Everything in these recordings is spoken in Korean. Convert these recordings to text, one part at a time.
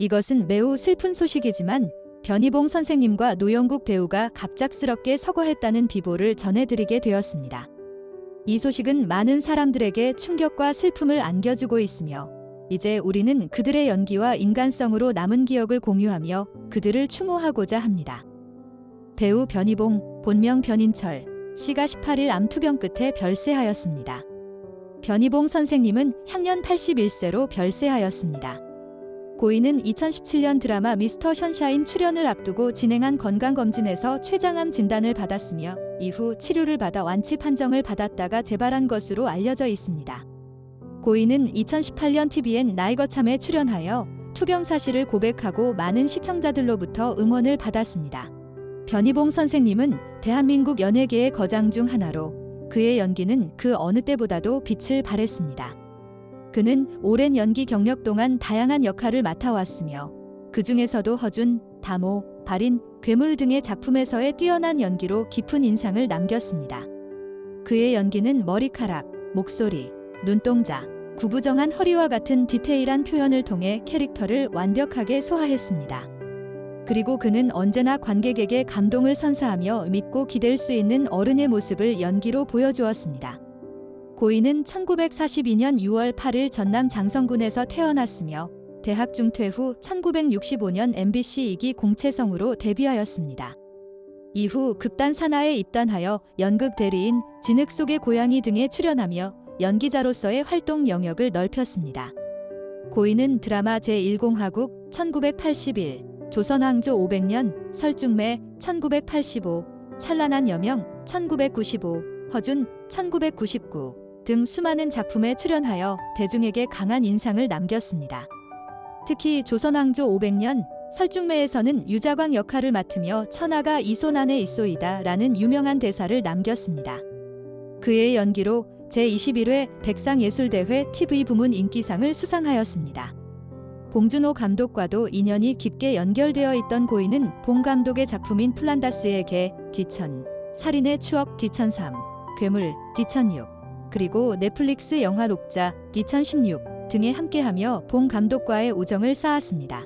이것은 매우 슬픈 소식이지만 변희봉 선생님과 노영국 배우가 갑작스럽게 서거했다는 비보를 전해드리게 되었습니다. 이 소식은 많은 사람들에게 충격과 슬픔을 안겨주고 있으며 이제 우리는 그들의 연기와 인간성으로 남은 기억을 공유하며 그들을 추모하고자 합니다. 배우 변희봉, 본명 변인철, 씨가 18일 암투병 끝에 별세하였습니다. 변희봉 선생님은 향년 81세로 별세하였습니다. 고인은 2017년 드라마 미스터 션샤인 출연을 앞두고 진행한 건강검진에서 췌장암 진단을 받았으며 이후 치료를 받아 완치 판정을 받았다가 재발한 것으로 알려져 있습니다. 고인은 2018년 TVN 나이거참에 출연하여 투병 사실을 고백하고 많은 시청자들로부터 응원을 받았습니다. 변희봉 선생님은 대한민국 연예계의 거장 중 하나로 그의 연기는 그 어느 때보다도 빛을 발했습니다. 그는 오랜 연기 경력 동안 다양한 역할을 맡아왔으며 그 중에서도 허준, 다모, 발인, 괴물 등의 작품에서의 뛰어난 연기로 깊은 인상을 남겼습니다. 그의 연기는 머리카락, 목소리, 눈동자, 구부정한 허리와 같은 디테일한 표현을 통해 캐릭터를 완벽하게 소화했습니다. 그리고 그는 언제나 관객에게 감동을 선사하며 믿고 기댈 수 있는 어른의 모습을 연기로 보여주었습니다. 고인은 1942년 6월 8일 전남 장성군에서 태어났으며 대학 중퇴 후 1965년 MBC 2기 공채성으로 데뷔하였습니다. 이후 극단 산하에 입단하여 연극 대리인, 진흙 속의 고양이 등에 출연하며 연기자로서의 활동 영역을 넓혔습니다. 고인은 드라마 제1공화국 1981, 조선왕조 500년, 설중매 1985, 찬란한 여명 1995, 허준 1999 등 수많은 작품에 출연하여 대중에게 강한 인상을 남겼습니다. 특히 조선왕조 500년 설중매에서는 유자광 역할을 맡으며 천하가 이 손 안에 있소이다 라는 유명한 대사를 남겼습니다. 그의 연기로 제21회 백상예술대회 TV 부문 인기상을 수상하였습니다. 봉준호 감독과도 인연이 깊게 연결되어 있던 고인은 봉 감독의 작품인 플란다스의 개, 디천, 살인의 추억 디천3, 괴물, 디천6, 그리고 넷플릭스 영화 녹자, 디천16 등에 함께하며 봉 감독과의 우정을 쌓았습니다.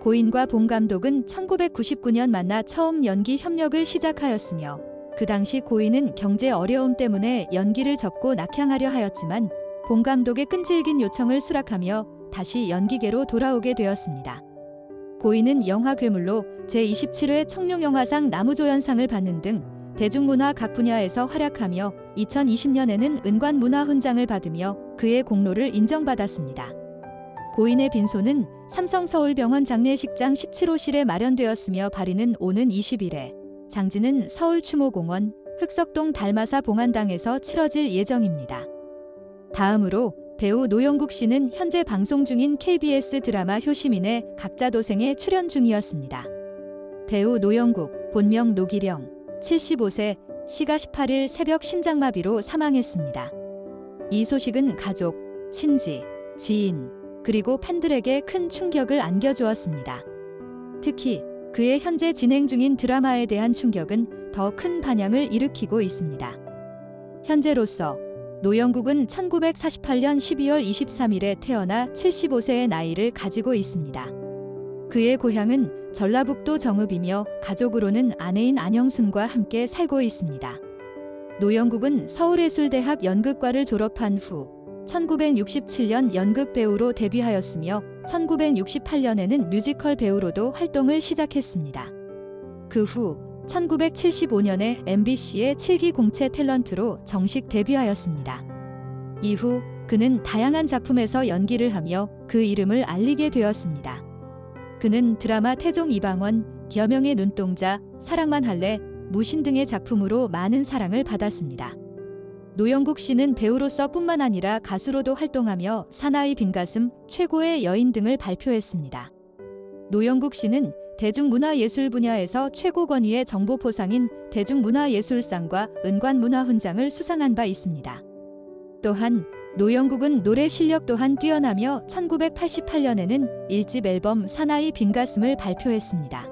고인과 봉 감독은 1999년 만나 처음 연기 협력을 시작하였으며 그 당시 고인은 경제 어려움 때문에 연기를 접고 낙향하려 하였지만 봉 감독의 끈질긴 요청을 수락하며 다시 연기계로 돌아오게 되었습니다. 고인은 영화 괴물로 제27회 청룡영화상 나무조연상을 받는 등 대중문화 각 분야에서 활약하며 2020년에는 은관문화 훈장을 받으며 그의 공로를 인정받았습니다. 고인의 빈소는 삼성서울병원 장례식장 17호실에 마련되었으며 발인은 오는 20일에 장지는 서울추모공원 흑석동 달마사 봉안당에서 치러질 예정입니다. 다음으로 배우 노영국 씨는 현재 방송 중인 KBS 드라마 효시민의 각자 도생에 출연 중이었습니다. 배우 노영국, 본명 노기령, 75세, 시가 18일 새벽 심장마비로 사망했습니다. 이 소식은 가족, 친지, 지인, 그리고 팬들에게 큰 충격을 안겨주었습니다. 특히 그의 현재 진행 중인 드라마에 대한 충격은 더 큰 반향을 일으키고 있습니다. 현재로서 노영국은 1948년 12월 23일에 태어나 75세의 나이를 가지고 있습니다. 그의 고향은 전라북도 정읍이며 가족으로는 아내인 안영순과 함께 살고 있습니다. 노영국은 서울예술대학 연극과를 졸업한 후 1967년 연극 배우로 데뷔하였으며 1968년에는 뮤지컬 배우로도 활동을 시작했습니다. 그 후 1975년에 MBC의 7기 공채 탤런트로 정식 데뷔하였습니다. 이후 그는 다양한 작품에서 연기를 하며 그 이름을 알리게 되었습니다. 그는 드라마 태종 이방원, 여명의 눈동자, 사랑만 할래, 무신 등의 작품으로 많은 사랑을 받았습니다. 노영국 씨는 배우로서 뿐만 아니라 가수로도 활동하며 사나이 빈가슴, 최고의 여인 등을 발표했습니다. 노영국 씨는 대중문화예술 분야에서 최고 권위의 정보 포상인 대중문화예술상과 은관문화훈장을 수상한 바 있습니다. 또한 노영국은 노래 실력 또한 뛰어나며 1988년에는 1집 앨범 사나이 빈가슴을 발표했습니다.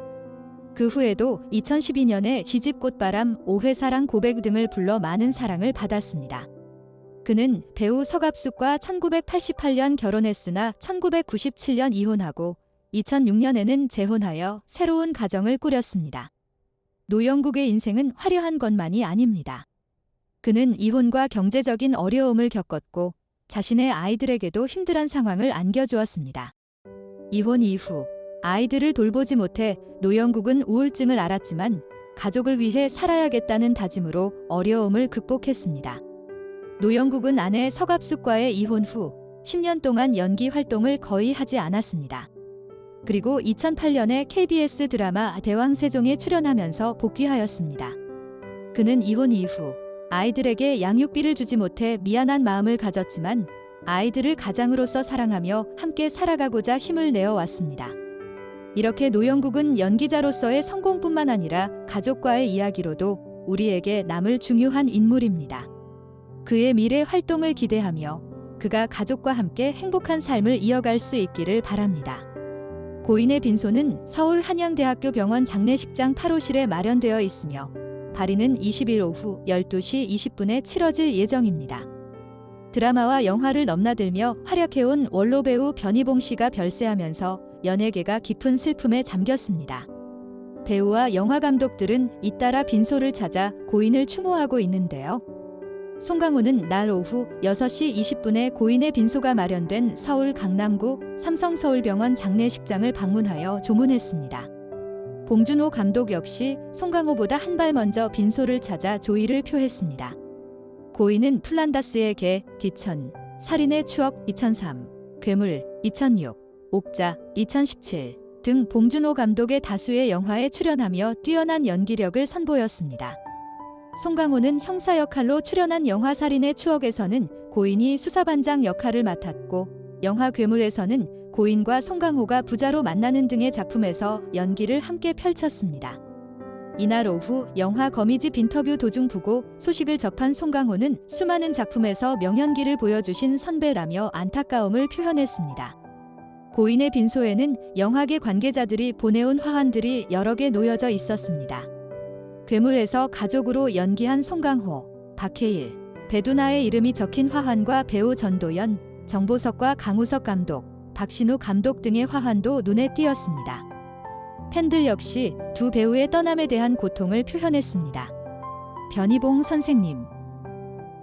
그 후에도 2012년에 시집 꽃바람, 오해사랑 고백 등을 불러 많은 사랑을 받았습니다. 그는 배우 서갑숙과 1988년 결혼했으나 1997년 이혼하고 2006년에는 재혼하여 새로운 가정을 꾸렸습니다. 노영국의 인생은 화려한 것만이 아닙니다. 그는 이혼과 경제적인 어려움을 겪었고 자신의 아이들에게도 힘들한 상황을 안겨주었습니다. 이혼 이후 아이들을 돌보지 못해 노영국은 우울증을 앓았지만 가족을 위해 살아야겠다는 다짐으로 어려움을 극복했습니다. 노영국은 아내 서갑숙과의 이혼 후 10년 동안 연기 활동을 거의 하지 않았습니다. 그리고 2008년에 KBS 드라마 대왕세종에 출연하면서 복귀하였습니다. 그는 이혼 이후 아이들에게 양육비를 주지 못해 미안한 마음을 가졌지만 아이들을 가장으로서 사랑하며 함께 살아가고자 힘을 내어 왔습니다. 이렇게 노영국은 연기자로서의 성공뿐만 아니라 가족과의 이야기로도 우리에게 남을 중요한 인물입니다. 그의 미래 활동을 기대하며 그가 가족과 함께 행복한 삶을 이어갈 수 있기를 바랍니다. 고인의 빈소는 서울 한양대학교 병원 장례식장 8호실에 마련되어 있으며 발인은 20일 오후 12시 20분에 치러질 예정입니다. 드라마와 영화를 넘나들며 활약해온 원로 배우 변희봉 씨가 별세하면서 연예계가 깊은 슬픔에 잠겼습니다. 배우와 영화 감독들은 잇따라 빈소를 찾아 고인을 추모하고 있는데요. 송강호는 날 오후 6시 20분에 고인의 빈소가 마련된 서울 강남구 삼성서울병원 장례식장을 방문하여 조문했습니다. 봉준호 감독 역시 송강호보다 한 발 먼저 빈소를 찾아 조의를 표했습니다. 고인은 플란다스의 개, 기천, 살인의 추억 2003, 괴물 2006, 옥자 2017 등 봉준호 감독의 다수의 영화에 출연하며 뛰어난 연기력을 선보였습니다. 송강호는 형사 역할로 출연한 영화 살인의 추억에서는 고인이 수사반장 역할을 맡았고 영화 괴물에서는 고인과 송강호가 부자로 만나는 등의 작품에서 연기를 함께 펼쳤습니다. 이날 오후 영화 거미집 인터뷰 도중 보고 소식을 접한 송강호는 수많은 작품에서 명연기를 보여주신 선배라며 안타까움을 표현했습니다. 고인의 빈소에는 영화계 관계자들이 보내온 화환들이 여러 개 놓여져 있었습니다. 괴물에서 가족으로 연기한 송강호, 박해일, 배두나의 이름이 적힌 화환과 배우 전도연, 정보석과 강우석 감독, 박신우 감독 등의 화환도 눈에 띄었습니다. 팬들 역시 두 배우의 떠남에 대한 고통을 표현했습니다. 변희봉 선생님.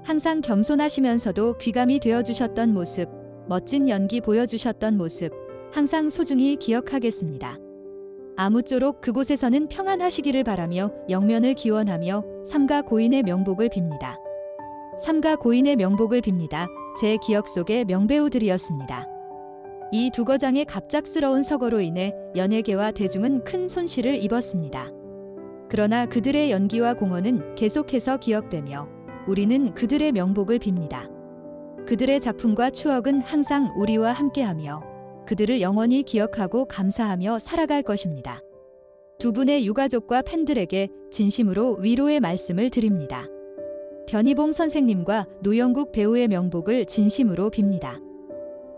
항상 겸손하시면서도 귀감이 되어주셨던 모습, 멋진 연기 보여주셨던 모습, 항상 소중히 기억하겠습니다. 아무쪼록 그곳에서는 평안하시기를 바라며 영면을 기원하며 삼가 고인의 명복을 빕니다. 삼가 고인의 명복을 빕니다. 제 기억 속의 명배우들이었습니다. 이 두 거장의 갑작스러운 서거로 인해 연예계와 대중은 큰 손실을 입었습니다. 그러나 그들의 연기와 공헌은 계속해서 기억되며 우리는 그들의 명복을 빕니다. 그들의 작품과 추억은 항상 우리와 함께하며 그들을 영원히 기억하고 감사하며 살아갈 것입니다. 두 분의 유가족과 팬들에게 진심으로 위로의 말씀을 드립니다. 변희봉 선생님과 노영국 배우의 명복을 진심으로 빕니다.